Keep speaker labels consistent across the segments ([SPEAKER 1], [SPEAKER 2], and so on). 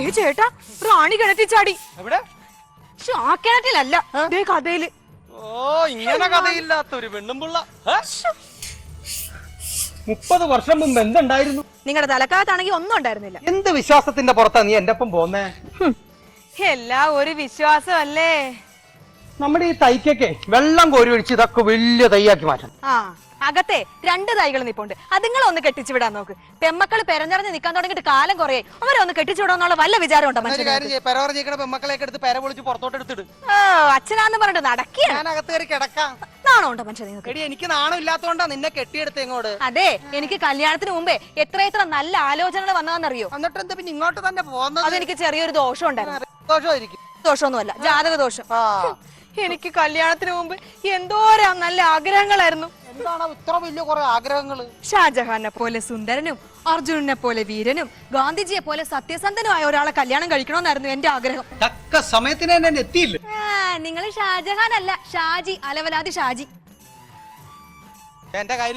[SPEAKER 1] ദേ ചേട്ടാ റാണി കിണറ്റി ചാടി
[SPEAKER 2] എവിടെ?
[SPEAKER 1] ശ്ശോ, ആ കിണറ്റിലല്ല. ദേ കഥയിൽ.
[SPEAKER 2] ഓ ഇങ്ങനെ കഥയില്ലാത്ത ഒരു പെണ്ണുമ്പുള്ള മുപ്പത് വർഷം മുമ്പ് എന്തുണ്ടായിരുന്നു?
[SPEAKER 1] നിങ്ങളുടെ തലക്കാലത്താണെങ്കിൽ ഒന്നും ഉണ്ടായിരുന്നില്ല.
[SPEAKER 2] എന്ത് വിശ്വാസത്തിന്റെ പുറത്താ നീ എന്റെ ഒപ്പം പോന്നേ?
[SPEAKER 1] എല്ലാം ഒരു വിശ്വാസമല്ലേ
[SPEAKER 2] നമ്മുടെ ഈ തൈക്കൊക്കെ വെള്ളം കോരി ഒഴിച്ച് ഇതൊക്കെ വലിയ തൈയാക്കി മാറ്റാം
[SPEAKER 1] ആ. അകത്തെ രണ്ട് തൈകൾ നിപ്പുണ്ട്. അതുങ്ങളെ ഒന്ന് കെട്ടിച്ചു വിടാൻ നോക്ക്. പെമ്മക്കൾ പെരഞ്ഞറിഞ്ഞ് നിൽക്കാൻ തുടങ്ങിയിട്ട് കാലം കുറേ അവരെ ഒന്ന് കെട്ടിച്ചു വിടാന്നുള്ള വല്ല വിചാരം ഉണ്ടോ അച്ഛനാന്ന് പറഞ്ഞിട്ട് നടക്കിയ?
[SPEAKER 2] ഞാൻ അകത്ത് കിടക്കാം.
[SPEAKER 1] നാണോ ഉണ്ടോ മനുഷ്യ
[SPEAKER 2] എടി എനിക്ക് നാണം ഇല്ലാത്തോണ്ടാ നിന്നെ കെട്ടിയെടുത്ത് ഇങ്ങോട്ട്.
[SPEAKER 1] അതെ എനിക്ക് കല്യാണത്തിന് മുമ്പേ എത്ര എത്ര നല്ല ആലോചനകൾ വന്നതെന്നറിയോ
[SPEAKER 2] എന്നിട്ട് എന്താ പിന്നെ ഇങ്ങോട്ട് തന്നെ പോകുന്നത്?
[SPEAKER 1] അതെനിക്ക് ചെറിയൊരു ദോഷം ഉണ്ടായിരുന്നു.
[SPEAKER 2] സന്തോഷമായിരിക്കും
[SPEAKER 1] ദോഷമൊന്നുമല്ല ജാതക ദോഷം. എനിക്ക് കല്യാണത്തിന് മുമ്പ് എന്തോരം നല്ല ആഗ്രഹങ്ങളായിരുന്നു.
[SPEAKER 2] എന്താണ് ഇത്ര വലിയ കുറെ ആഗ്രഹങ്ങൾ?
[SPEAKER 1] ഷാജഹാനെ പോലെ സുന്ദരനും അർജുനനെ പോലെ വീരനും ഗാന്ധിജിയെ പോലെ സത്യസന്ധനുമായ ഒരാളെ കല്യാണം കഴിക്കണമെന്നായിരുന്നു എന്റെ ആഗ്രഹം.
[SPEAKER 2] തക്ക സമയത്തിന് തന്നെ എത്തിയില്ല?
[SPEAKER 1] നിങ്ങൾ ഷാജഹാൻ അല്ല ഷാജി അലവലാതി ഷാജി.
[SPEAKER 2] എന്റെ കയ്യിൽ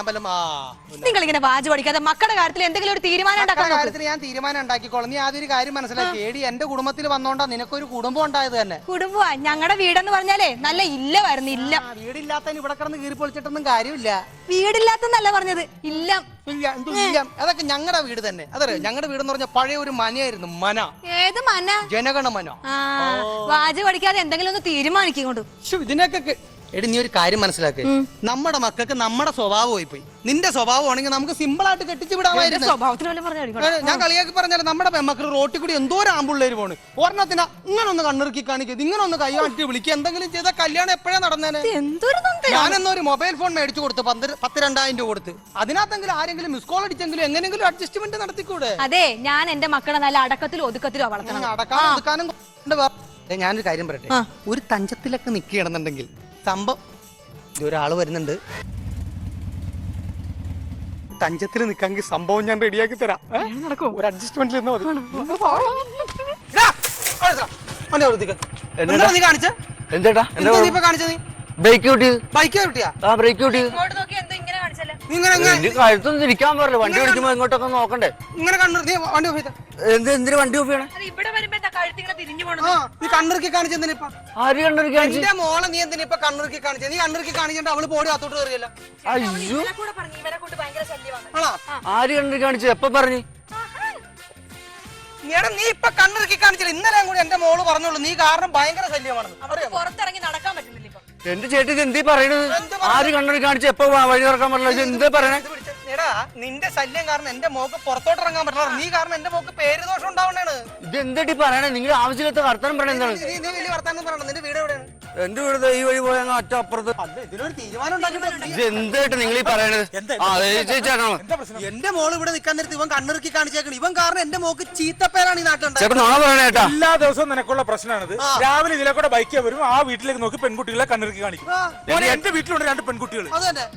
[SPEAKER 2] പറ്റും ആ പിന്നെ.
[SPEAKER 1] നിങ്ങൾ ഇങ്ങനെ വാജ് പഠിക്കാതെ മക്കളുടെ കാര്യത്തിൽ എന്തെങ്കിലും ഒരു തീരുമാനം ഉണ്ടാക്കാൻ
[SPEAKER 2] മക്കളുടെ
[SPEAKER 1] നോക്ക്.
[SPEAKER 2] കാര്യത്തിൽ ഞാൻ തീരുമാനം ഉണ്ടാക്കിക്കോളാം. നീ ആദ്യം ഒരു കാര്യം മനസ്സിലാക്കി. ഏടി എന്റെ കുടുംബത്തിൽ വന്നോണ്ടാ നിനക്കൊരു കുടുംബം ഉണ്ടായത് തന്നെ.
[SPEAKER 1] കുടുംബമാ. ഞങ്ങളുടെ വീടെന്ന് പറഞ്ഞാലേ നല്ല ഇല്ലമായിരുന്നു ഇല്ല.
[SPEAKER 2] വരുന്നില്ല വീടില്ലാത്തതിന് ഇവിടെ കിടന്ന് കീറി പൊളിച്ചിട്ടൊന്നും കാര്യമില്ല.
[SPEAKER 1] വീടില്ലാത്തല്ല പറഞ്ഞത് ഇല്ല.
[SPEAKER 2] ഇല്ല എന്തും ഇല്ല. അതൊക്കെ ഞങ്ങളുടെ വീട് തന്നെ. അതറിയോ? ഞങ്ങളുടെ വീട് എന്ന് പറഞ്ഞാൽ പഴയ ഒരു മനയായിരുന്നു മന.
[SPEAKER 1] ഏത് മന?
[SPEAKER 2] ജനഗണ മന
[SPEAKER 1] ആ വാജ് പഠിക്കാതെ എന്തെങ്കിലും ഒന്ന് തീരുമാനിക്കൊണ്ട്
[SPEAKER 2] ഇതിനൊക്കെ കെ- എടി നീ ഒരു കാര്യം മനസ്സിലാക്ക്. നമ്മുടെ മക്കൾക്ക് നമ്മുടെ സ്വഭാവം പോയി പോയി നിന്റെ സ്വഭാവം ആണെങ്കിൽ നമുക്ക് സിമ്പിൾ ആയിട്ട് കെട്ടിച്ചു വിടാമായിരുന്നു. ഞാൻ കളിയാക്കി പറഞ്ഞാൽ നമ്മുടെ മക്കൾ റോട്ടിൽ കൂടി എന്തോ ആമ്പിള്ളേര് പോണ്. ഒരെണ്ണത്തിന് ഇങ്ങനെ ഒന്ന് കണ്ണിറുക്കി കാണിക്കരുത് ഇങ്ങനെ ഒന്ന് കൈ വിളിക്കുക എന്തെങ്കിലും ചെയ്ത കല്യാണം എപ്പോഴാ നടന്നേനെ?
[SPEAKER 1] എന്തൊരു തന്തയാ.
[SPEAKER 2] ഞാനെന്നോ ഒരു മൊബൈൽ ഫോൺ മേടിച്ചു കൊടുത്തു പന്ത് പത്ത് രണ്ടായിരം രൂപ കൊടുത്ത്. അതിനകത്തെങ്കിലും ആരെങ്കിലും മിസ് കോൾ അടിച്ചെങ്കിലും എങ്ങനെങ്കിലും അഡ്ജസ്റ്റ്മെന്റ് നടത്തിക്കൂടെ?
[SPEAKER 1] അതെ ഞാൻ എന്റെ മക്കളെ നല്ല അടക്കത്തിലും ഒതുക്കത്തിലോ വളർത്തണം.
[SPEAKER 2] അടക്കാനും ഒതുക്കാനും ഞാനൊരു കാര്യം പറയട്ടെ. ഒരു തഞ്ചത്തിലൊക്കെ നിൽക്കുകയാണെന്നുണ്ടെങ്കിൽ സംഭവം ഒരാൾ വരുന്നുണ്ട്. തഞ്ചത്തിൽ നിൽക്കാമെങ്കിൽ സംഭവം ഞാൻ റെഡിയാക്കി തരാം? ഒരു അഡ്ജസ്റ്റ്മെന്റിൽ നിന്നാ മതി. കാണിച്ചേ?
[SPEAKER 3] എന്തേട്ടാ
[SPEAKER 2] എന്താ നീ ബൈക്ക് കാണിച്ചത്?
[SPEAKER 3] ബ്രേക്ക്
[SPEAKER 2] ബൈക്ക് കിട്ടിയാ
[SPEAKER 3] ആ ബ്രേക്ക്
[SPEAKER 1] ഇങ്ങനെ
[SPEAKER 3] കഴുത്തൊന്നും ഇരിക്കാൻ വണ്ടി ഓടിക്കുമ്പോ ഇങ്ങോട്ടൊക്കെ നോക്കണ്ടേ?
[SPEAKER 2] ഇങ്ങനെ കണ്ണു നീ വണ്ടി ഓഫ് ചെയ്ത?
[SPEAKER 3] എന്ത് എന്തിനു വണ്ടി ഓഫ് ചെയ്യണേ?
[SPEAKER 1] ഇവിടെ വരുമ്പോ എന്താ കഴുത്തിങ്ങനെ തിരിഞ്ഞു പോണത്?
[SPEAKER 2] ആ നീ
[SPEAKER 3] ആര് കണ്ടിരിക്കാൻ
[SPEAKER 2] എന്റെ മോളെ നീ എന്തിനാ ഇപ്പൊ കണ്ണിറുക്കി കാണിച്ചത് നീ കാണിച്ചിട്ട് അവൾ പോടി അത്തോട്ട് കയറിയല്ല
[SPEAKER 3] അയ്യോ.
[SPEAKER 1] ഇവരെ കൂടെ പറഞ്ഞു ഇവരെ കൊണ്ട് ഭയങ്കര ശല്യമാണ്.
[SPEAKER 3] ആര് എപ്പ പറഞ്ഞു?
[SPEAKER 2] എടാ നീ ഇപ്പൊ കണ്ണിറുക്കി കാണിച്ചില്ല. ഇന്നലെ കൂടി എന്റെ മോൾ പറഞ്ഞോളൂ. നീ കാരണം ഭയങ്കര ശല്യമാണെന്ന്
[SPEAKER 1] അവർക്ക് പുറത്തിറങ്ങി നടക്കാൻ പറ്റുന്നില്ല?
[SPEAKER 3] എന്റെ ചേട്ടി ഇത് എന്തീ പറയണത്? ആര് കണ്ണടി കാണിച്ച് എപ്പോ വഴി തുറക്കാൻ പറ്റില്ല? എന്തേ പറയണേ?
[SPEAKER 2] എടാ നിന്റെ ശല്യം കാരണം എന്റെ മോക്ക് പുറത്തോട്ട് ഇറങ്ങാൻ പറ്റില്ല. നീ കാരണം എന്റെ മോക്ക് പേര് ദോഷം ഉണ്ടാവണേണ്.
[SPEAKER 3] ഇത് എന്തെട്ടി പറയണേ? നിങ്ങൾ ആവശ്യമില്ലാത്ത വർത്തമാനം പറയണെന്താണ്
[SPEAKER 2] നീ വലിയ വർത്താനം പറയണം നിന്റെ വീട് എവിടെയാണ്?
[SPEAKER 3] എന്റെ വീട് ഈ വഴി പോയാൽ അറ്റ അപ്പുറത്ത് എന്തേട്ട് നിങ്ങൾ ഈ പറയണത്?
[SPEAKER 2] എന്റെ മോൾ ഇവിടെ നിൽക്കാൻ നേരത്ത് ഇവൻ കണ്ണിറുക്കി കാണിച്ചേക്കണം. ഇവൻ കാരണം എന്റെ മോക്ക് ചീത്തപ്പേരാണ് ഈ നാട്ടിലുണ്ടായത്.
[SPEAKER 4] എല്ലാ ദിവസവും നിനക്കുള്ള പ്രശ്നമാണിത്. രാവിലെ ഇതിലെ കൂടെ ബൈക്ക് വരും ആ വീട്ടിലേക്ക് നോക്കി പെൺകുട്ടികളെ കണ്ണിറുക്കി കാണിക്കും. എന്റെ വീട്ടിലുണ്ട് രണ്ട് പെൺകുട്ടികൾ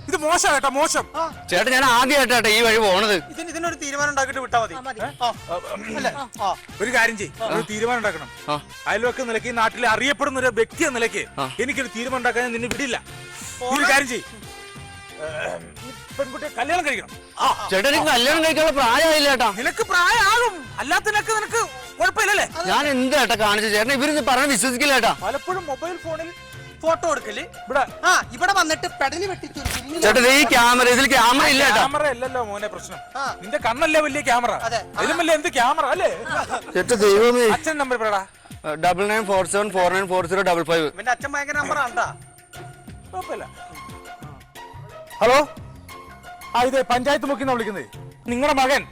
[SPEAKER 4] ഇത് മോശം കേട്ടോ മോശം.
[SPEAKER 3] ചേട്ടാ ഞാൻ ആദ്യമായിട്ടാ ഈ വഴി പോണത്.
[SPEAKER 4] ഇതിന് ഇതിനൊരു തീരുമാനം ഉണ്ടാക്കിട്ട് വിട്ടാ മതി.
[SPEAKER 2] അല്ലേ?
[SPEAKER 4] ഒരു കാര്യം ചെയ്യും. ഒരു തീരുമാനം ഉണ്ടാക്കണം. അയൽവക്ക നിലയ്ക്ക് നാട്ടിൽ നാട്ടിലെ അറിയപ്പെടുന്ന ഒരു വ്യക്തി എന്ന നിലയ്ക്ക്. എനിക്കൊരു തീരുമാനം ഉണ്ടാക്കാൻ ഞാൻ നിന്നെ വിടില്ല. ഒരു കാര്യം ചെയ്യും. പെൺകുട്ടിയെ കല്യാണം കഴിക്കണം.
[SPEAKER 3] എനിക്ക് കല്യാണം കഴിക്കാനുള്ള പ്രായമായില്ല ചേട്ടാ
[SPEAKER 4] നിനക്ക് പ്രായമാകും. അല്ലാത്തതിനൊക്കെ നിനക്ക് കുഴപ്പമില്ലല്ലേ?
[SPEAKER 3] ഞാൻ എന്താ ചേട്ടാ കാണിച്ചു ചേട്ടൻ ഇവരിന്ന് പറഞ്ഞ വിശ്വസിക്കില്ല ചേട്ടാ
[SPEAKER 4] പലപ്പോഴും മൊബൈൽ ഫോണിൽ
[SPEAKER 2] ഫോട്ടോ എടുക്കൽ.
[SPEAKER 4] ഇവിടെ
[SPEAKER 2] ആ ഇവിടെ വന്നിട്ട് പെടലി വെട്ടിച്ചു
[SPEAKER 3] ദേ ഈ ക്യാമറ ഇതിൽ ക്യാമറ ഇല്ല
[SPEAKER 4] ക്യാമറ അല്ലല്ലോ മോനെ പ്രശ്നം. നിന്റെ കണ്ണല്ലേ വലിയ ക്യാമറ.
[SPEAKER 2] അതെ.
[SPEAKER 4] അതിലും വലിയ എന്ത് ക്യാമറ അല്ലേ?
[SPEAKER 3] ചേട്ടാ ദൈവമേ.
[SPEAKER 4] അച്ഛൻ നമ്പർ പറയടാ.
[SPEAKER 3] Double nine four seven four nine four zero double five
[SPEAKER 2] ഇവന്റെ അച്ഛൻ ഭയങ്കര
[SPEAKER 4] കുഴപ്പമില്ല. ഹലോ ആ ഇത് പഞ്ചായത്ത് മുക്കിന്ന് വിളിക്കുന്നത് നിങ്ങളുടെ മകൻ.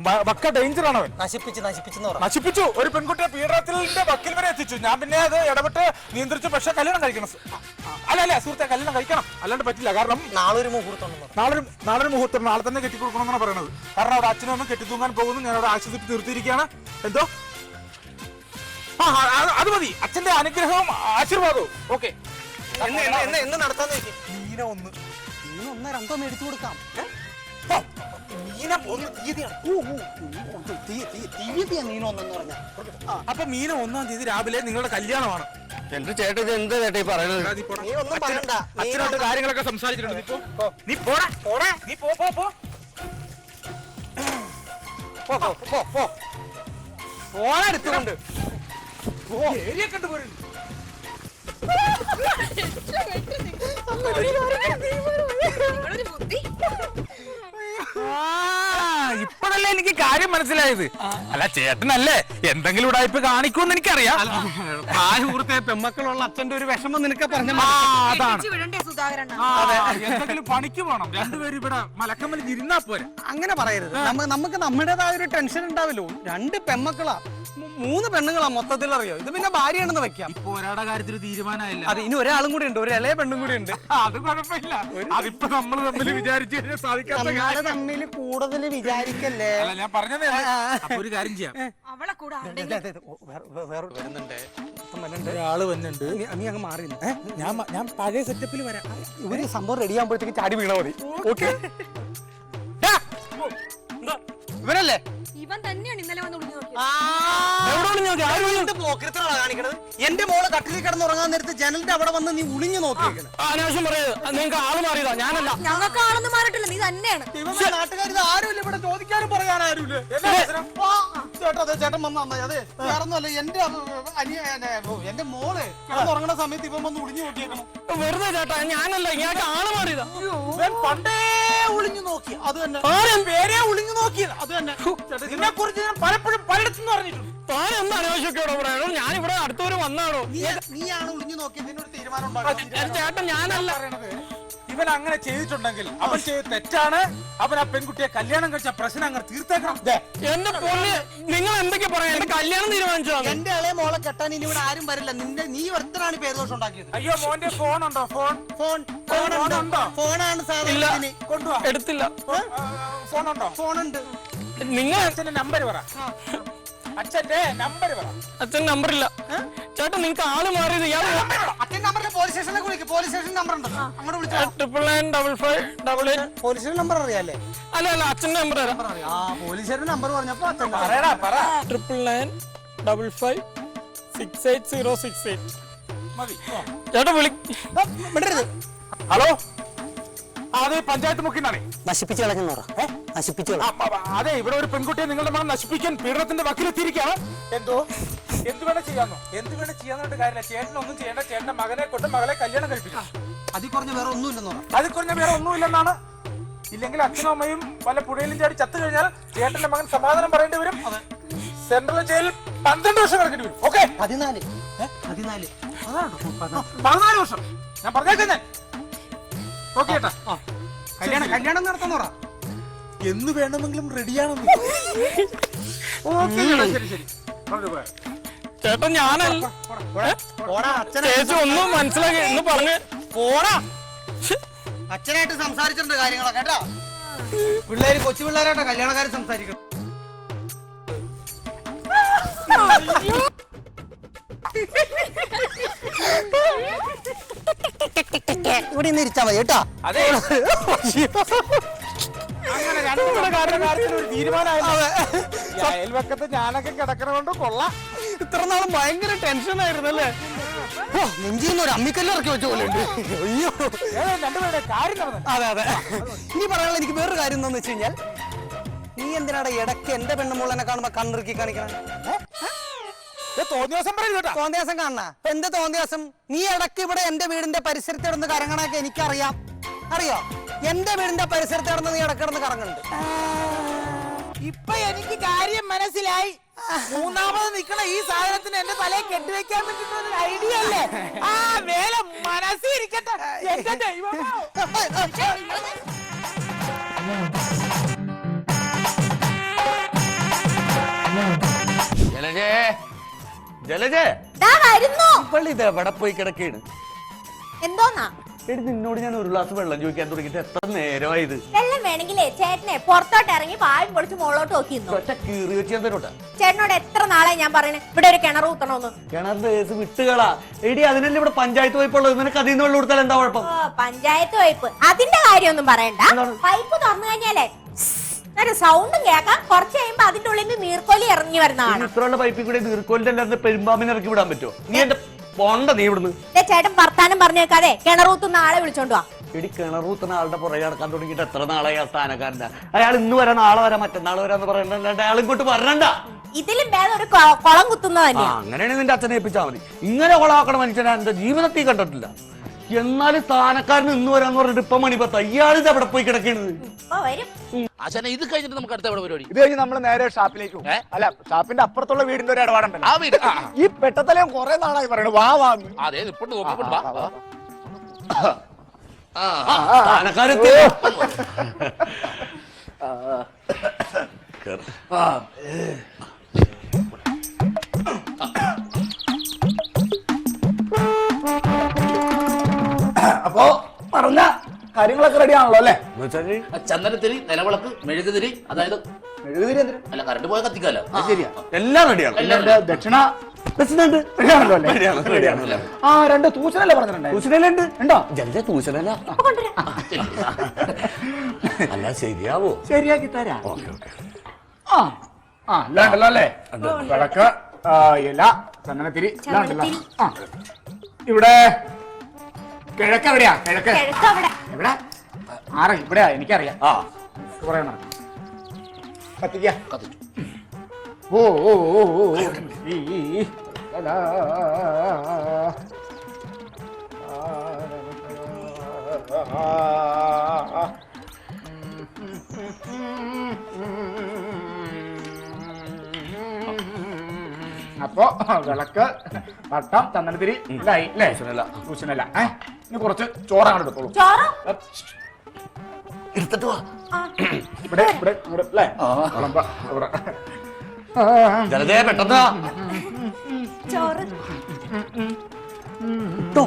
[SPEAKER 4] വക്ക ഡേഞ്ചർ ആണ് അവൻ
[SPEAKER 2] നശിപ്പിച്ച് നശിപ്പിച്ചെന്ന്
[SPEAKER 4] നശിപ്പിച്ചു. ഒരു പെൺകുട്ടിയെ പീഡനത്തിന്റെ വക്കിൽ വരെ എത്തിച്ചു. ഞാൻ പിന്നെ അത് ഇടപെട്ട് നിയന്ത്രിച്ചു. പക്ഷെ കല്യാണം കഴിക്കണം. അല്ല അല്ല സുഹൃത്തെ കല്യാണം കഴിക്കണം. അല്ലാണ്ട് പറ്റില്ല. കാരണം
[SPEAKER 2] നാളെ ഒരു മുഹൂർത്തം.
[SPEAKER 4] നാളെ ഒരു- നാളെ ഒരു മുഹൂർത്തം. നാളെ തന്നെ കെട്ടിക്കൊടുക്കണം എന്നാണ് പറയുന്നത് കാരണം അവിടെ അച്ഛനൊന്നും കെട്ടിത്തൂങ്ങാൻ പോകുന്നു. ഞാൻ അവിടെ ആശ്വസിപ്പിച്ച് നിർത്തിയിരിക്കുകയാണ്. എന്തോ? ആ ആ, അത് അത് മതി. അച്ഛന്റെ അനുഗ്രഹവും ആശീർവാദവും. ഓക്കെ.
[SPEAKER 2] എന്ന് എന്ന് എന്ന് എന്ന് നടത്താന്ന് നോക്കി. മീന ഒന്ന് മീന ഒന്നോ രണ്ടോ മേടിച്ചു കൊടുക്കാം? മീന ഒന്ന് തീയതിയാണ്. ഊ, ഊ, ഊ, തീ- തീ- തീയതിയാ മീന ഒന്നെന്ന് പറഞ്ഞാ.
[SPEAKER 4] അപ്പൊ മീന ഒന്നാം തീയതി രാവിലെ നിങ്ങളുടെ കല്യാണമാണ്.
[SPEAKER 3] എന്റെ ചേട്ടൻ ഇത് എന്താ ചേട്ടാ ഈ പറയണത്?
[SPEAKER 4] നീ
[SPEAKER 2] ഒന്നും പറയണ്ട. നീ
[SPEAKER 4] കാര്യങ്ങളൊക്കെ സംസാരിച്ചിട്ടുണ്ട്. നീ പോ. നീ പോടാ. പോടാ. നീ പോ പോ പോ.
[SPEAKER 2] പോ, പോ, പോ, പോ. ഫോൺ എടുത്തുകൊണ്ട്.
[SPEAKER 4] ഏരിയ ഇപ്പോഴല്ലേ എനിക്ക് കാര്യം മനസ്സിലായത് അല്ല ചേട്ടനല്ലേ എന്തെങ്കിലും ഉടായ്പ കാണിക്കുമെന്ന് എനിക്കറിയാം
[SPEAKER 2] പ്രായപൂർത്തിയായ പെമ്മക്കളുള്ള അച്ഛന്റെ ഒരു വിഷമം നിനക്ക് പറഞ്ഞ
[SPEAKER 4] ആ, അതാണ്
[SPEAKER 1] സുധാകരൻ
[SPEAKER 4] എന്തെങ്കിലും പണിക്ക് പോണം. രണ്ടുപേരും ഇവിടെ മലക്കമ്മൽ ഇരുന്നാ പോരെ.
[SPEAKER 2] അങ്ങനെ പറയരുത്. നമ്മ- നമുക്ക് നമ്മുടേതായ ഒരു ടെൻഷൻ ഉണ്ടാവില്ലോ. രണ്ട് പെമ്മക്കളാ. മൂ- മൂന്ന് പെണ്ണുങ്ങളാ മൊത്തത്തിൽ അറിയോ? ഇത് പിന്നെ ഭാര്യയാണെന്ന് വെക്കാം.
[SPEAKER 4] ഇപ്പൊ ഒരാളുടെ കാര്യത്തിൽ തീരുമാനമായില്ല.
[SPEAKER 2] അത് ഇനി ഒരാളും കൂടി ഉണ്ട്. ഒരു ഇളയ പെണ്ണും കൂടി ഉണ്ട്.
[SPEAKER 4] അത് കുഴപ്പമില്ല. അതിപ്പോ നമ്മൾ തമ്മിൽ വിചാരിച്ചു കഴിഞ്ഞാൽ സാധിക്കാത്ത കാര്യം
[SPEAKER 2] തമ്മിൽ കൂടുതൽ വിചാരിക്കല്ലേ?
[SPEAKER 4] അല്ല ഞാൻ പറഞ്ഞതേ അപ്പൊ ഒരു കാര്യം ചെയ്യാം.
[SPEAKER 1] കൂടെ
[SPEAKER 4] ഒരാൾ വന്നിട്ടുണ്ട്
[SPEAKER 2] നീ അങ്ങ് മാറി
[SPEAKER 4] ഞാൻ ഞാൻ പഴയ സെറ്റപ്പിൽ വരാം.
[SPEAKER 2] ഇവർ സംഭവം റെഡി ആകുമ്പോഴത്തേക്ക് ചാടി വീണാ മതി. ഓക്കെ. ഇവരല്ലേ
[SPEAKER 1] ഇവൻ തന്നെയാണ് ഇന്നലെ വന്ന് ഒളിഞ്ഞു നോക്കിയത്.
[SPEAKER 2] കാണിക്കണത്? എന്റെ മോൾ കട്ടിലിൽ കിടന്ന് ഉറങ്ങാൻ നേരത്ത് ജനലിന്റെ അവിടെ വന്ന് നീ ഉളിഞ്ഞു നോക്കിയിരിക്കണം
[SPEAKER 3] അനാവശ്യം പറയരുത്. നിങ്ങൾക്ക് ആൾ മാറിയതാ. ഞാനല്ല.
[SPEAKER 1] ഞങ്ങൾക്ക് ആളൊന്നും മാറിയിട്ടില്ല. നീ തന്നെയാണ്.
[SPEAKER 2] നാട്ടുകാർ ഇത് ആരുമില്ല. ഇവിടെ ചോദിക്കാനും പറയാൻ ആരുമില്ല. ചേട്ടാ അതെ ചേട്ടൻ വന്ന നന്നായി. അതെ വേറൊന്നുമല്ല എന്റെ അനിയ എന്റെ എന്റെ മോൾ കിടന്നുറങ്ങണ സമയത്ത് ഇവൻ വന്ന് ഉളിഞ്ഞു നോക്കിയേക്കണം.
[SPEAKER 3] വെറുതെ ചേട്ടാ ഞാനല്ല. ഇങ്ങോട്ട് ആൾ മാറിയതാ.
[SPEAKER 2] ഞാൻ പണ്ടേ ഒളിഞ്ഞു നോക്കി. അത് തന്നെ. പേരെ ഒളിഞ്ഞു നോക്കി. അത് തന്നെ.
[SPEAKER 4] ഇതിനെ കുറിച്ച് ഞാൻ പലപ്പോഴും പലയിടത്തും പറഞ്ഞിട്ടുണ്ട്.
[SPEAKER 3] താൻ എന്ത് അനാവശ്യമൊക്കെയാണോ പറയണോ ഞാൻ ഇവിടെ അടുത്തവര് വന്നാണോ?
[SPEAKER 2] നീ നീയാണ് ഉളിഞ്ഞു നോക്കിയത് തീരുമാനം
[SPEAKER 3] ചേട്ടൻ ഞാനല്ല.
[SPEAKER 4] പറയണത്. ഇവൻ അങ്ങനെ ചെയ്തിട്ടുണ്ടെങ്കിൽ അവൻ ചെയ്ത് തെറ്റാണ്. അവൻ ആ പെൺകുട്ടിയെ കല്യാണം കഴിച്ച പ്രശ്നം അങ്ങനെ തീർത്തേക്കണം.
[SPEAKER 3] എന്റെ പൊന്ന് നിങ്ങൾ എന്തൊക്കെ പറയാം? എന്റെ കല്യാണം തീരുമാനിച്ചതാണ്.
[SPEAKER 2] എന്റെ ഇളയ മോളെ കെട്ടാൻ ഇനി ഇവിടെ ആരും വരില്ല. നിന്റെ നീ ഒരുത്തനാണ് പേരുദോഷം ഉണ്ടാക്കിയത്.
[SPEAKER 4] അയ്യോ മോന്റെ ഫോൺ? ഉണ്ടോ ഫോൺ
[SPEAKER 2] ഫോൺ
[SPEAKER 4] ഉണ്ടോ?
[SPEAKER 2] ഫോണാണ് സാധനം
[SPEAKER 4] കൊണ്ടുവാ.
[SPEAKER 3] എടുത്തില്ല.
[SPEAKER 4] ഫോൺ ഉണ്ടോ
[SPEAKER 2] ഫോണുണ്ട്?
[SPEAKER 3] നിങ്ങൾ
[SPEAKER 4] അച്ഛന്റെ നമ്പർ പറ. അച്ഛന്റെ നമ്പർ പറ.
[SPEAKER 3] അച്ഛൻ നമ്പറില്ല ചേട്ടൻ നിങ്ങൾക്ക് ആൾ മാറിയത് ഇയാൾ
[SPEAKER 2] അച്ഛൻ നമ്പറിൽ പോലീസ് സ്റ്റേഷനിലേക്ക് വിളിക്കും. പോലീസ് സ്റ്റേഷൻ നമ്പർ ഉണ്ട്. അങ്ങോട്ട് വിളിച്ചോ
[SPEAKER 3] triple nine double five double eight
[SPEAKER 2] police number അറിയാല്ലേ?
[SPEAKER 3] അല്ല അല്ല അച്ഛന്റെ നമ്പർ തരാം.
[SPEAKER 2] ആ പോലീസ് സ്റ്റേഷൻ നമ്പർ പറഞ്ഞപ്പോ അച്ഛൻ
[SPEAKER 4] പറയടാ പറ.
[SPEAKER 3] Triple nine double five six eight zero six eight
[SPEAKER 4] മതി.
[SPEAKER 3] വിളി
[SPEAKER 4] ഹലോ? അതെ പഞ്ചായത്ത് മുക്കിന്നാണേ.
[SPEAKER 2] നശിപ്പിച്ചു കളഞ്ഞു നശിപ്പിച്ചു
[SPEAKER 4] അതെ ഇവിടെ ഒരു പെൺകുട്ടിയെ നിങ്ങളുടെ മണം നശിപ്പിക്കാൻ പീഡനത്തിന്റെ വക്കിലെത്തിയിരിക്കുകയാണ്. എന്തോ? എന്ത് വേണം ചെയ്യാന്നോ? എന്ത് വേണം ചെയ്യാന്നുള്ള കാര്യമില്ല. ചേട്ടൻ ഒന്നും ചെയ്യേണ്ട ചേട്ടന്റെ മകനെ കൊണ്ട് മകളെ കല്യാണം കഴിപ്പിക്കാം.
[SPEAKER 2] അതിൽ കുറഞ്ഞ വേറെ ഒന്നും ഇല്ലെന്നോ
[SPEAKER 4] അതിൽ കുറഞ്ഞ വേറെ ഒന്നുമില്ലെന്നാണ്. ഇല്ലെങ്കിൽ അച്ഛനും അമ്മയും വല്ല പുഴയിലും ചാടി ചത്തു കഴിഞ്ഞാൽ ചേട്ടന്റെ മകൻ സമാധാനം പറയേണ്ടി വരും. സെൻട്രൽ ജയിലിൽ പന്ത്രണ്ട് വർഷം കിടക്കേണ്ടി വരും. ഓക്കെ?
[SPEAKER 2] പതിനാല്? പതിനാല്. പതിനാല്.
[SPEAKER 4] വർഷം. ഞാൻ പറഞ്ഞേക്കാൻ ഞാൻ ഓക്കെ ചേട്ടാ.
[SPEAKER 2] കല്യാണം
[SPEAKER 4] എന്ന് വേണമെങ്കിലും റെഡിയാണെന്ന്. ഓക്കെ ചേട്ടാ ശരി
[SPEAKER 3] ചേട്ടൻ ഞാനല്ല ചേച്ചി ഒന്നും മനസ്സിലാക്കി എന്ന് പറഞ്ഞ്
[SPEAKER 2] പോടാ. അച്ഛനായിട്ട് സംസാരിച്ചിട്ടുണ്ട് കാര്യങ്ങളൊക്കെ കേട്ടോ? പിള്ളേര് കൊച്ചു പിള്ളേരായിട്ടാ കല്യാണക്കാരെ സംസാരിക്കണം ഇവിടെ നിന്ന് ഇരിച്ചാ മതി കേട്ടാ.
[SPEAKER 4] അതെ. അങ്ങനെ കാര്യത്തിൽ ഒരു തീരുമാനമായില്ല? ഈ അയൽവക്കത്ത് ഞാനൊക്കെ കിടക്കണോണ്ട് കൊള്ളാം.
[SPEAKER 2] ഇത്ര നാളും ഭയങ്കര ടെൻഷൻ ആയിരുന്നു അല്ലേ നെഞ്ചിന്ന് ഒരു അമ്മിക്കല്ല് ഇറക്കി വെച്ച പോലെ ഉണ്ട്. അയ്യോ.
[SPEAKER 4] രണ്ടുപേരുടെ കാര്യം
[SPEAKER 2] അതെ അതെ. ഇനി പറയാനുള്ള എനിക്ക് വേറൊരു കാര്യം എന്താന്ന് വെച്ച് കഴിഞ്ഞാൽ നീ എന്തിനാടാ ഇടയ്ക്ക് എന്റെ പെണ്ണുമോളെന്നെ കാണുമ്പോ കണ്ണിറുക്കി കാണിക്കണം?
[SPEAKER 4] തോന്നിയ ദിവസം പറയരുത് കേട്ടോ.
[SPEAKER 2] തോന്നിയാസം കാണണ എന്ത് തോന്നിയാസം നീ ഇടയ്ക്ക് ഇവിടെ എന്റെ വീടിന്റെ പരിസരത്ത് കിടന്ന് കറങ്ങണൊക്കെ എനിക്കറിയാം. അറിയോ? എന്റെ വീടിന്റെ പരിസരത്ത് കിടന്ന് നീ ഇടക്കിടന്ന് കറങ്ങുന്നുണ്ട്.
[SPEAKER 5] ഇപ്പൊ എനിക്ക് കാര്യം മനസ്സിലായി. മൂന്നാമത് നിക്കണ ഈ സാധനത്തിന് എന്റെ തലയെ കെട്ടിവെക്കാൻ വേണ്ടിട്ടുള്ള ഒരു ഐഡിയ അല്ലേ? ആ വേല മനസ്സിൽ ഇരിക്കട്ടെ. എന്റെ
[SPEAKER 3] ജലജേ.
[SPEAKER 1] വരുന്നു.
[SPEAKER 3] പള്ളി ഇത് എവിടെ പോയി കിടക്കാണ്
[SPEAKER 1] എന്തോന്നാ?
[SPEAKER 3] എടി നിന്നോട് ഞാൻ ഒരു ഗ്ലാസ് വെള്ളം ചോദിക്കാൻ തുടങ്ങിയിട്ട് എത്ര നേരമായത്?
[SPEAKER 6] വെള്ളം വേണമെങ്കിലേ ചേട്ടനെ പുറത്തോട്ട് ഇറങ്ങി വായും പൊളിച്ച് മുകളോട്ട് നോക്കിയിരുന്നു.
[SPEAKER 3] ഒറ്റ കീറി വെച്ച് ഞാൻ തരോട്ടെ.
[SPEAKER 6] ചേട്ടനോട് എത്ര നാളെ ഞാൻ പറയണേ? ഇവിടെ ഒരു കിണർ കുത്തണമെന്ന്
[SPEAKER 3] കിണറിന്റെ കേസ് വിട്ടുകളാ. എടി അതിനല്ലേ ഇവിടെ പഞ്ചായത്ത് പോയപ്പോഴുള്ളത് നിനക്ക് അതിൽ നിന്ന് വെള്ളം കൊടുത്താൽ എന്താ കുഴപ്പം?
[SPEAKER 6] ഓ പഞ്ചായത്ത് പൈപ്പ്. അതിന്റെ കാര്യമൊന്നും പറയണ്ട.
[SPEAKER 3] എന്താണ്?
[SPEAKER 6] പൈപ്പ് തുറന്നു കഴിഞ്ഞാലേ ഒരു സൗണ്ടും കേൾക്കാം. കുറച്ച് കഴിയുമ്പോ അതിന്റെ ഉള്ളിൽ നിന്ന് നീർക്കോലി ഇറങ്ങി വരുന്നതാണ്
[SPEAKER 3] ഇത്രയുള്ള പൈപ്പിൽ കൂടെ നീർക്കോലിന്റെ അല്ലാതെ പെരുമ്പാമ്പിനെ ഇറക്കി വിടാൻ പറ്റുമോ? നീ എന്റെ പോണ്ട നീ ഇവിടുന്ന്.
[SPEAKER 6] ചേട്ടൻ വർത്താനം പറഞ്ഞേക്കാതെ കിണറൂത്തുന്ന ആളെ വിളിച്ചോണ്ട് വാ.
[SPEAKER 3] എടി കിണറൂത്തുന്ന ആളുടെ പുറകെ നടക്കാൻ തുടങ്ങിയിട്ട് എത്ര നാളായി ആ സ്ഥാനക്കാരന്റെ അയാൾ ഇന്ന് വരാൻ നാളെ വരാൻ മറ്റന്നാൾ വരാന്ന് പറയണ്ട അയാൾ ഇങ്ങോട്ട് വരണ്ട.
[SPEAKER 6] ഇതിലും വേറെ ഒരു കുളം കുത്തുന്നത് അങ്ങനെയാണ്
[SPEAKER 3] അങ്ങനെയാണെങ്കിൽ നിന്റെ അച്ഛനെ ഏൽപ്പിച്ചാൽ മതി. ഇങ്ങനെ കുളമാക്കണ മനുഷ്യനെ എന്റെ ജീവിതത്തിൽ കണ്ടിട്ടില്ല. എന്നാലും സ്ഥാനക്കാരൻ ഇന്ന് വരാന്ന് പറഞ്ഞിട്ട് ഇപ്പൊ മണി മണിപ്പത്ത ഇയാളിത് അവിടെ പോയി കിടക്കണത്.
[SPEAKER 7] ആശാനെ ഇത് കഴിഞ്ഞിട്ട് നമുക്ക് അടുത്ത എവിടെ പരിപാടി?
[SPEAKER 8] ഇത് കഴിഞ്ഞ് നമ്മൾ നേരെ ഷാപ്പിലേക്ക് പോകും. അല്ല ഷാപ്പിന്റെ അപ്പുറത്തുള്ള വീടിന്റെ ഒരു ഇടപാടുണ്ടല്ലോ.
[SPEAKER 7] ആ വീട് ആ, ആ.
[SPEAKER 8] ഈ പെട്ടത്തലയും കുറെ നാളായി പറയണു. വാ വാ. എന്ന്.
[SPEAKER 7] അതെ ഇപ്പോഴും നോക്കിക്കൊണ്ട് വാ. വാ.
[SPEAKER 3] സ്ഥാനക്കാരെത്തി
[SPEAKER 8] അപ്പൊ പറഞ്ഞ കാര്യങ്ങളൊക്കെ റെഡി ആണല്ലോ അല്ലേ?
[SPEAKER 7] ആ ചന്ദനത്തിരി നിലവിളക്ക് മെഴുകുതിരി അതായത്
[SPEAKER 8] മെഴുകുതിരി എന്തിന്?
[SPEAKER 7] അല്ല കറണ്ട് പോയ കത്തിക്കാലോ.
[SPEAKER 8] ശരിയാ.
[SPEAKER 3] എല്ലാം റെഡിയാണ്
[SPEAKER 8] പിന്നെ എന്റെ ദക്ഷിണ
[SPEAKER 3] പ്രസിഡന്റ്
[SPEAKER 8] അല്ലേ?
[SPEAKER 3] റെഡിയാണ് റെഡിയാണ് അല്ലേ?
[SPEAKER 8] ആ രണ്ട് തൂച്ചനല്ലേ പറഞ്ഞിട്ടുണ്ടായിരുന്നു
[SPEAKER 3] തൂശനല്ലുണ്ട്
[SPEAKER 8] ഉണ്ടോ?
[SPEAKER 3] ജലജ തൂശനല്ല അല്ല ശരിയാവോ?
[SPEAKER 8] ശരിയാക്കി തരാം.
[SPEAKER 3] Okay okay.
[SPEAKER 8] ആ ആ എല്ലാം ഉണ്ടല്ലോ. അല്ലേ വിളക്ക് ആ, ഇല ചന്ദനത്തിരി എല്ലാം ഉണ്ടല്ലോ ആ. ഇവിടെ കിഴക്ക് എവിടെയാ കിഴക്ക്.
[SPEAKER 6] കിഴക്ക് അവിടെ
[SPEAKER 8] എവിടെ? ആറ് ഇവിടെയാ എനിക്കറിയാം.
[SPEAKER 3] ആ.
[SPEAKER 8] നടക്കും. കത്തിക്ക.
[SPEAKER 7] കത്തിച്ചു.
[SPEAKER 8] ഓ ഓ ഓ ഓ. അപ്പോ വിളക്ക് വട്ടം ചന്ദനത്തിരി ഇല്ലായി അല്ലേ?
[SPEAKER 3] തൂശനല്ല.
[SPEAKER 8] തൂശനല്ല ഏ? ഇനി കുറച്ച് ചോറ എടുത്തോളൂ
[SPEAKER 6] ചോറോ
[SPEAKER 3] എടുത്തിട്ട് വാ
[SPEAKER 8] ഇവിടെ ഇവിടെ ഇവിടെ അല്ലേ വിളമ്പ ഇവിടെ
[SPEAKER 3] ജലജയ പെട്ടെന്ന് വാ.
[SPEAKER 6] ചോറ്
[SPEAKER 3] ഇട്ടോ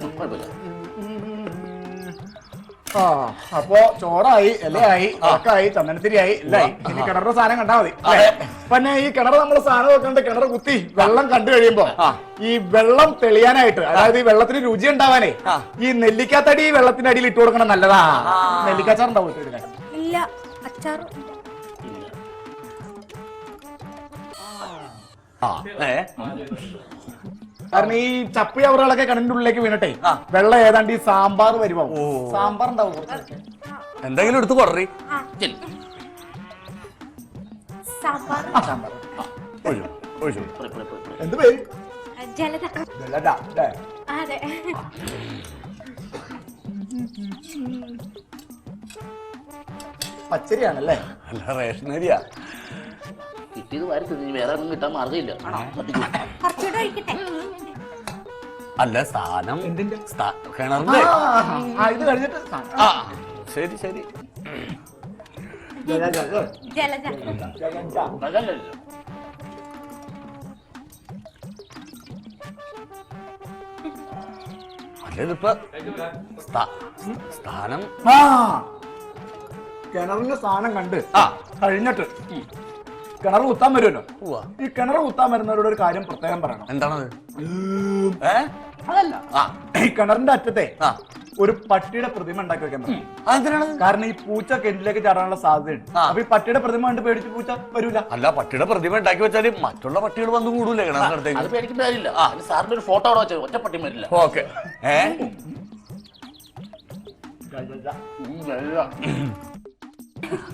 [SPEAKER 7] കുഴപ്പമില്ല
[SPEAKER 8] ആ അപ്പോ ചോറായി ഇലയായി ഉറക്കായി ചന്ദനത്തിരിയായി എല്ലായി ഇനി കിണറിന്റെ സാധനം കണ്ടാ മതി. അല്ലേ? പിന്നെ ഈ കിണർ നമ്മൾ സാധനം വെക്കണ്ട് കിണർ കുത്തി വെള്ളം കണ്ടു കഴിയുമ്പോ ഈ വെള്ളം തെളിയാനായിട്ട് അതായത് ഈ വെള്ളത്തിന് രുചി ഉണ്ടാവാനേ ഈ നെല്ലിക്കാത്തടി ഈ വെള്ളത്തിന്റെ അടിയിൽ ഇട്ട് കൊടുക്കണം നല്ലതാ. നെല്ലിക്കാച്ചാർ ഉണ്ടാവും ഇട്ട് കൊടുക്കാൻ.
[SPEAKER 6] ഇല്ല അച്ചാർ.
[SPEAKER 3] ആ. ഏ?
[SPEAKER 8] കാരണം ഈ ചപ്പി അവറുകളൊക്കെ കണ്ണിന്റെ ഉള്ളിലേക്ക് വീണട്ടെ വെള്ളം ഏതാണ്ട് ഈ സാമ്പാർ വരുമ്പോ സാമ്പാർ ഉണ്ടാവും കുറച്ചൊക്കെ.
[SPEAKER 3] എന്തെങ്കിലും എടുത്ത്
[SPEAKER 7] പോരെ.
[SPEAKER 8] എന്ത് പേര്?
[SPEAKER 6] ജലത അതെ.
[SPEAKER 8] പച്ചരിയാണല്ലേ?
[SPEAKER 3] അല്ല റേഷനരിയാ.
[SPEAKER 7] കിട്ടിയത് വാരി വേറെ ഒന്നും കിട്ടാൻ
[SPEAKER 6] ഒഴിക്കട്ടെ.
[SPEAKER 3] അല്ല സ്ഥാനം. കിണറിന്റെ.
[SPEAKER 8] ആ, ഇത് കഴിഞ്ഞിട്ട്
[SPEAKER 3] ആ ശരി ശരി.
[SPEAKER 8] ജലജ.
[SPEAKER 7] അതല്ലല്ലോ
[SPEAKER 3] സ്ഥാനം.
[SPEAKER 8] ആ കിണറിന്റെ സ്ഥാനം കണ്ട്
[SPEAKER 3] ആ.
[SPEAKER 8] കഴിഞ്ഞിട്ട്. കിണർ കുത്താൻ വരുമല്ലോ. ഈ കിണർ കുത്താൻ വരുന്നവരോട് ഒരു കാര്യം പ്രത്യേകം പറയണം.
[SPEAKER 3] എന്താണത്?
[SPEAKER 8] അതല്ല.
[SPEAKER 3] ആ
[SPEAKER 8] ഈ കിണറിന്റെ അറ്റത്തെ ഒരു പട്ടിയുടെ പ്രതിമ ഉണ്ടാക്കി വെക്കാൻ കാരണം ഈ പൂച്ച കിണറ്റിലേക്ക് ചാടാനുള്ള സാധ്യതയുണ്ട്.
[SPEAKER 3] ആ.
[SPEAKER 8] അപ്പൊ ഈ പട്ടിയുടെ പ്രതിമ കണ്ട് പേടിച്ച് പൂച്ച വരൂല.
[SPEAKER 3] അല്ല പട്ടിയുടെ പ്രതിമ ഉണ്ടാക്കി വെച്ചാൽ മറ്റുള്ള പട്ടികൾ വന്ന് കൂടൂലേ
[SPEAKER 7] അത് പേടിക്കേണ്ട കാര്യമില്ല. സാറിന്റെ ഒരു ഫോട്ടോ അവിടെ വെച്ചത് പട്ടി വരില്ല
[SPEAKER 3] ഓക്കെ.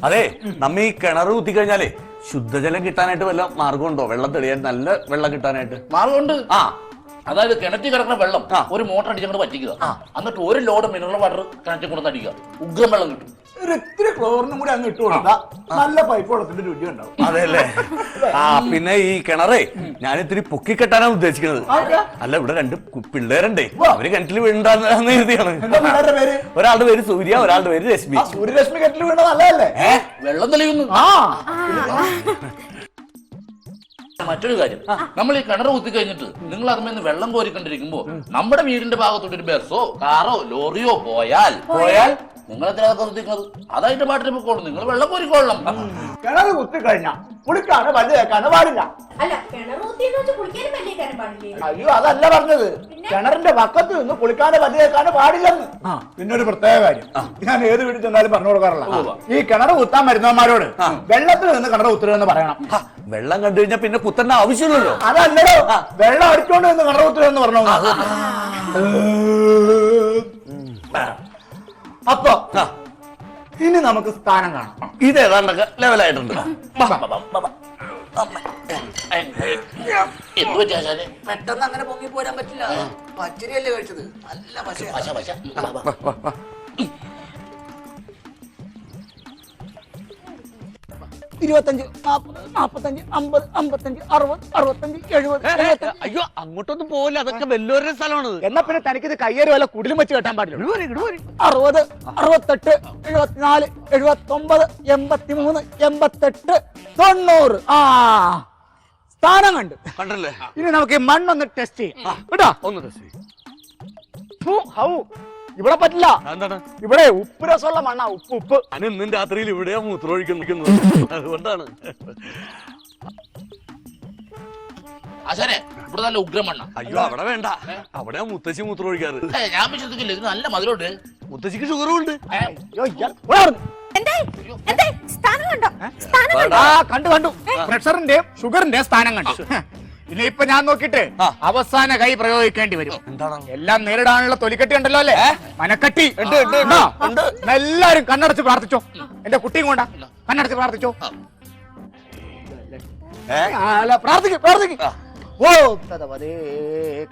[SPEAKER 3] അതെ നമ്മ ഈ കിണർ കുത്തി കഴിഞ്ഞാലേ ശുദ്ധജലം കിട്ടാനായിട്ട് വല്ല മാർഗമുണ്ടോ? വെള്ളം തെളിയാൻ നല്ല വെള്ളം കിട്ടാനായിട്ട്.
[SPEAKER 7] മാർഗമുണ്ട്.
[SPEAKER 3] ആ
[SPEAKER 7] അതായത് കിണറ്റിൽ കിടക്കുന്ന വെള്ളം ഒരു മോട്ടർ അടിച്ചങ്ങോട്ട് പറ്റിക്കുക എന്നിട്ട് ഒരു ലോഡ് മിനറൽ വാട്ടർ കിണറ്റിൽ കൊണ്ടു അടിക്കുക. ഉഗ്രം വെള്ളം കിട്ടും.
[SPEAKER 8] ഒരു ഇത്തിരി ക്ലോറിനും കൂടി അങ്ങ് ഇട്ട് നല്ല പൈപ്പ് വെള്ളത്തിന്റെ രുചി ഉണ്ടാവും.
[SPEAKER 3] അതെല്ലേ ആ പിന്നെ ഈ കിണറേ ഞാൻ ഇത്തിരി പൊക്കി കെട്ടാനാണ് ഉദ്ദേശിക്കുന്നത്. അല്ല ഇവിടെ രണ്ട് പിള്ളേരുണ്ടേ. അവർ കിണറ്റിൽ വീണ്ടാന്ന് എഴുതിയാണ് ഒരാളുടെ പേര് സൂര്യ ഒരാളുടെ പേര് രശ്മി.
[SPEAKER 8] ആ സൂര്യരശ്മി കിണറ്റിൽ
[SPEAKER 3] വീണതല്ലേ
[SPEAKER 7] വെള്ളം തെളിയുന്നു.
[SPEAKER 8] ആ.
[SPEAKER 7] മറ്റൊരു കാര്യം. നമ്മൾ ഈ കിണർ കുത്തി കഴിഞ്ഞിട്ട് നിങ്ങൾ അതിൽ വെള്ളം കോരിക്കൊണ്ടിരിക്കുമ്പോ നമ്മുടെ വീടിന്റെ ഭാഗത്തോട്ട് ഒരു ബസ്സോ കാറോ ലോറിയോ പോയാൽ പോയാൽ നിങ്ങൾ എന്തിനാ നിർത്തിക്കുന്നത് അതതിന്റെ പാട്ടിന് പൊക്കോളും. നിങ്ങൾ വെള്ളം കോരിക്കൊള്ളണം
[SPEAKER 8] കിണർ കുത്തി കഴിഞ്ഞാ കുളിക്കാണ് പല്ല് കേൾക്കാണ് പാടില്ല.
[SPEAKER 6] അല്ല കിണർ ഊത്തിന്ന് വെച്ച് കുളിക്കാനും പാടില്ലേ?
[SPEAKER 8] അയ്യോ അതല്ല പറഞ്ഞത്. കിണറിന്റെ പക്കത്ത് നിന്ന് കുളിക്കാതെ പല്ല് കേൾക്കാന് പാടില്ലെന്ന്. പിന്നെ ഒരു പ്രത്യേക കാര്യം. ഞാൻ ഏത് വീട്ടിൽ ചെന്നാലും പറഞ്ഞു കൊടുക്കാറില്ല. ഈ കിണർ കുത്താൻ മരുന്നവന്മാരോട് വെള്ളത്തിൽ നിന്ന് കിണർ കുത്തരുതെന്ന് പറയണം.
[SPEAKER 3] വെള്ളം കണ്ടു കഴിഞ്ഞാൽ പിന്നെ കുത്തേണ്ട ആവശ്യമില്ലല്ലോ.
[SPEAKER 8] അതല്ലടോ. വെള്ളം അടിച്ചോണ്ട് നിന്ന് കിണർ കുത്തരുതെന്ന് പറഞ്ഞു. അപ്പൊ ഇനി നമുക്ക് സ്ഥാനം കാണാം.
[SPEAKER 3] ഇത് ഏതാണ്ടൊക്കെ ലെവലായിട്ടുണ്ട്.
[SPEAKER 8] പെട്ടെന്ന് അങ്ങനെ പൊങ്ങി പോരാൻ പറ്റില്ല. പച്ചരിയല്ലേ കഴിച്ചത്. നല്ല പശ
[SPEAKER 7] പശ പശ.
[SPEAKER 8] ഇരുപത്തഞ്ച് നാപ്പത് നാപ്പത്തഞ്ച് അമ്പത് അമ്പത്തഞ്ച് അറുപത് അറുപത്തഞ്ച് എഴുപത്
[SPEAKER 3] അയ്യോ അങ്ങോട്ടൊന്നും പോകില്ല അതൊക്കെ വല്ലോരുടെ സ്ഥലമാണ്
[SPEAKER 8] എന്നാ പിന്നെ തനിക്കിത് കയ്യേറി വല്ല കുടിലും വെച്ച് കെട്ടാൻ പാടില്ല. അറുപത് അറുപത്തെട്ട് എഴുപത്തിനാല് എഴുപത്തൊമ്പത് എൺപത്തിമൂന്ന് എൺപത്തെട്ട് തൊണ്ണൂറ്. ആ സ്ഥാനം കണ്ട്.
[SPEAKER 3] കണ്ടല്ലേ?
[SPEAKER 8] ഇനി നമുക്ക് ഈ മണ്ണൊന്ന് ടെസ്റ്റ് ചെയ്യാം. കേട്ടോ?
[SPEAKER 3] ഒന്ന് ടെസ്റ്റ് ചെയ്യാം.
[SPEAKER 8] ഹൗ. ഇവിടെ പറ്റില്ല.
[SPEAKER 3] എന്താണ്
[SPEAKER 8] ഇവിടെ ഉപ്പ് രസമുള്ള മണ്ണാ ഉപ്പ് ഉപ്പ്.
[SPEAKER 3] ഞാൻ ഇന്നും രാത്രിയിൽ ഇവിടെയാ മൂത്രമൊഴിക്കുന്നത് അതുകൊണ്ടാണ്.
[SPEAKER 7] ഇവിടെ നല്ല ഉഗ്രമണ്ണ
[SPEAKER 3] അയ്യോ അവിടെ വേണ്ട. അവിടെ മുത്തശ്ശി മൂത്രമൊഴിക്കാറ്.
[SPEAKER 7] ഞാൻ വിശ്വസിക്കില്ല ഇത് നല്ല മധുരമുണ്ട്.
[SPEAKER 3] മുത്തശ്ശിക്ക് ഷുഗറും ഉണ്ട്
[SPEAKER 8] അയ്യോ, ഇയാൾ ഇവിടെ
[SPEAKER 6] സ്ഥാനം കണ്ടോ? സ്ഥാനം കണ്ടോ?
[SPEAKER 8] ആ കണ്ടു കണ്ടു. പ്രഷറിന്റെയും ഷുഗറിന്റെയും സ്ഥാനം കണ്ടു. ഇനിയിപ്പൊ ഞാൻ നോക്കിട്ട്. അവസാന കൈ പ്രയോഗിക്കേണ്ടി വരും.
[SPEAKER 3] എന്താണോ
[SPEAKER 8] എല്ലാം നേരിടാനുള്ള തൊലിക്കെട്ടി ഉണ്ടല്ലോ അല്ലേ? മനക്കട്ടി? എല്ലാരും കണ്ണടച്ച് പ്രാർത്ഥിച്ചോ. എന്റെ കുട്ടിയും കൊണ്ടാ. കണ്ണടച്ച് പ്രാർത്ഥിച്ചോ. അല്ല പ്രാർത്ഥിക്കും പ്രാർത്ഥിക്കും. ഓ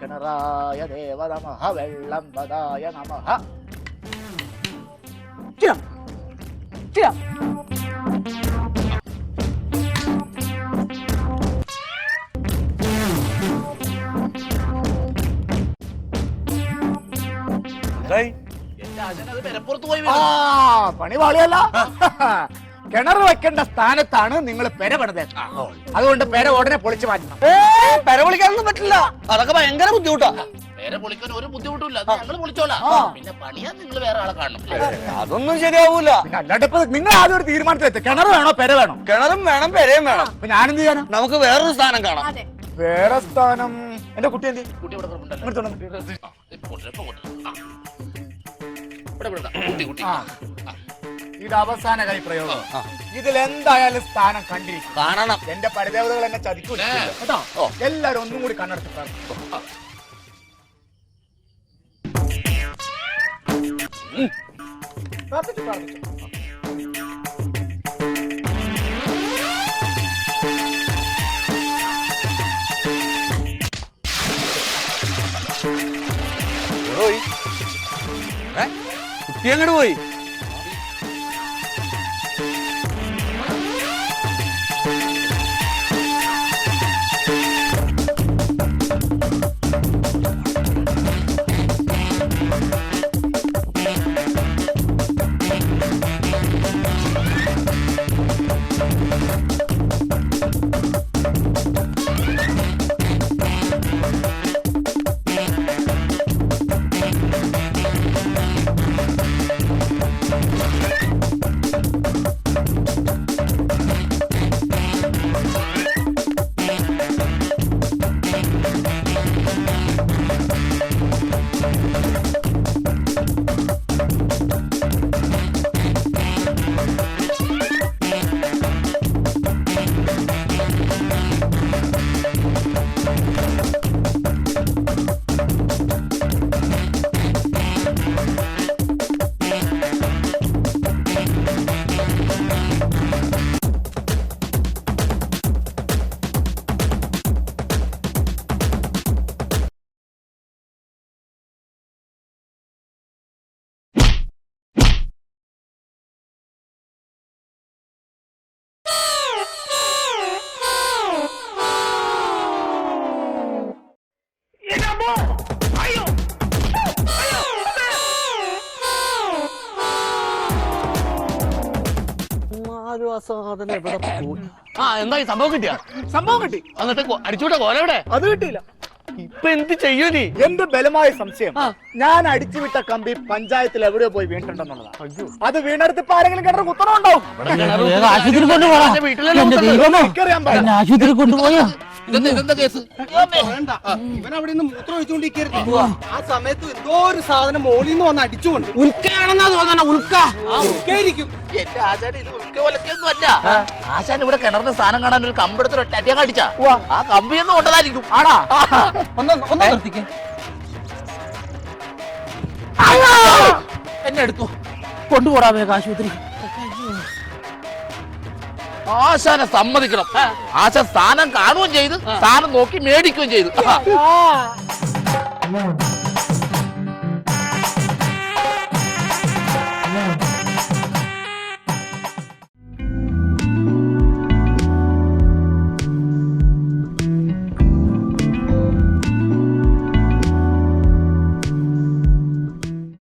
[SPEAKER 8] കിണറായ ദേവ നമഃ വെള്ളം പതായ നമഃ. ചിരം. ചിരം. പണി പാളിയല്ല. കിണർ വെക്കേണ്ട സ്ഥാനത്താണ് നിങ്ങൾ പെര പെടുന്നത് അതുകൊണ്ട് പെര ഉടനെ പൊളിച്ചു മാറ്റണം.
[SPEAKER 3] പെര പൊളിക്കാനൊന്നും പറ്റില്ല. അതൊക്കെ ഭയങ്കര ബുദ്ധിമുട്ടാ.
[SPEAKER 7] പേരെ പൊളിക്കാൻ ഒരു ബുദ്ധിമുട്ടില്ല ഞങ്ങൾ പൊളിച്ചോളാം. പിന്നെ പണിയാൻ നിങ്ങൾ വേറെ ആളെ കാണണം.
[SPEAKER 3] അതൊന്നും ശരിയാവൂല.
[SPEAKER 8] അല്ലാണ്ട് ഇപ്പൊ നിങ്ങൾ ആദ്യം ഒരു തീരുമാനത്തിലെത്തി. കിണർ വേണോ പെര വേണോ?
[SPEAKER 3] കിണറും വേണം പെരയും വേണം.
[SPEAKER 8] ഞാനെന്ത് ചെയ്യാനോ?
[SPEAKER 3] നമുക്ക് വേറൊരു സ്ഥാനം കാണാം.
[SPEAKER 6] അതെ.
[SPEAKER 8] വേറെ സ്ഥാനം എന്റെ കുട്ടി എന്തി. ഇത് അവസാന കൈ പ്രയോഗം ഇതിൽ എന്തായാലും സ്ഥാനം കണ്ടിരിക്കും.
[SPEAKER 3] കാണണം.
[SPEAKER 8] എന്റെ പരിദേവതകൾ എന്നെ ചതിക്കൂല കേട്ടോ? എല്ലാരും ഒന്നും കൂടി കണ്ണെടുത്ത് പ്രാർത്ഥിക്കും പ്രാർത്ഥിച്ചു പ്രാർത്ഥിച്ചു.
[SPEAKER 3] കുട്ടി അങ്ങോട്ട് പോയി? സാധനം എവിടെ പോയി? ആ എന്തായി സംഭവം കിട്ടിയ?
[SPEAKER 8] സംഭവം കിട്ടി.
[SPEAKER 3] എന്നിട്ട് അടിച്ചുവിട്ട കോലെവിടെ
[SPEAKER 8] അത് കിട്ടിയില്ല.
[SPEAKER 3] ഇപ്പൊ എന്ത് ചെയ്യൂ നീ?
[SPEAKER 8] എന്റെ ബലമായ സംശയം? ഞാൻ അടിച്ചുവിട്ട കമ്പി പഞ്ചായത്തിൽ എവിടെയോ പോയി വീണിട്ടുണ്ടെന്നുള്ളതാണ് അത് വീണെടുത്ത് ഇപ്പൊ ആരെങ്കിലും കിണർ കുത്തണമുണ്ടാവും
[SPEAKER 5] ആശുപത്രി കൊണ്ടുപോകാം ആശുപത്രി കൊണ്ടുപോയോ
[SPEAKER 7] ഇതെന്താ ഇതെന്താ കേസ്?
[SPEAKER 2] വേണ്ട. ഇവൻ അവിടെ നിന്ന് മൂത്രം ഒഴിച്ചുകൊണ്ടിരിക്കരുത് ആ സമയത്ത് എന്തോ ഒരു സാധനം മോളിൽ നിന്ന് വന്ന് അടിച്ചുകൊണ്ട്
[SPEAKER 5] ഉൽക്കയാണെന്നാ തോന്നണ ഉൽക്ക.
[SPEAKER 2] ആ. ഉൾക്കായിരിക്കും
[SPEAKER 7] എന്റെ ആശാൻ ഇത് ഉൽക്ക ഒലക്കൊന്നും അല്ല. ആശാൻ ഇവിടെ കിണറിന് സാധനം കാണാൻ ഒരു കമ്പെടുത്ത് ഒറ്റ അടിയാ അടിച്ച. ആ കമ്പിയൊന്നും കൊണ്ടതായിരിക്കും.
[SPEAKER 8] ആടാ.
[SPEAKER 5] ഒന്ന് ഒന്ന് നിർത്തിക്കേ. എന്നെ എടുത്തു. കൊണ്ടുപോടാ വേഗം ആശുപത്രി.
[SPEAKER 7] ആശാനെ സമ്മതിക്കണം. ആശ സ്ഥാനം കാണുകയും ചെയ്ത് സ്ഥാനം നോക്കി മേടിക്കുകയും ചെയ്തു.
[SPEAKER 5] ആ.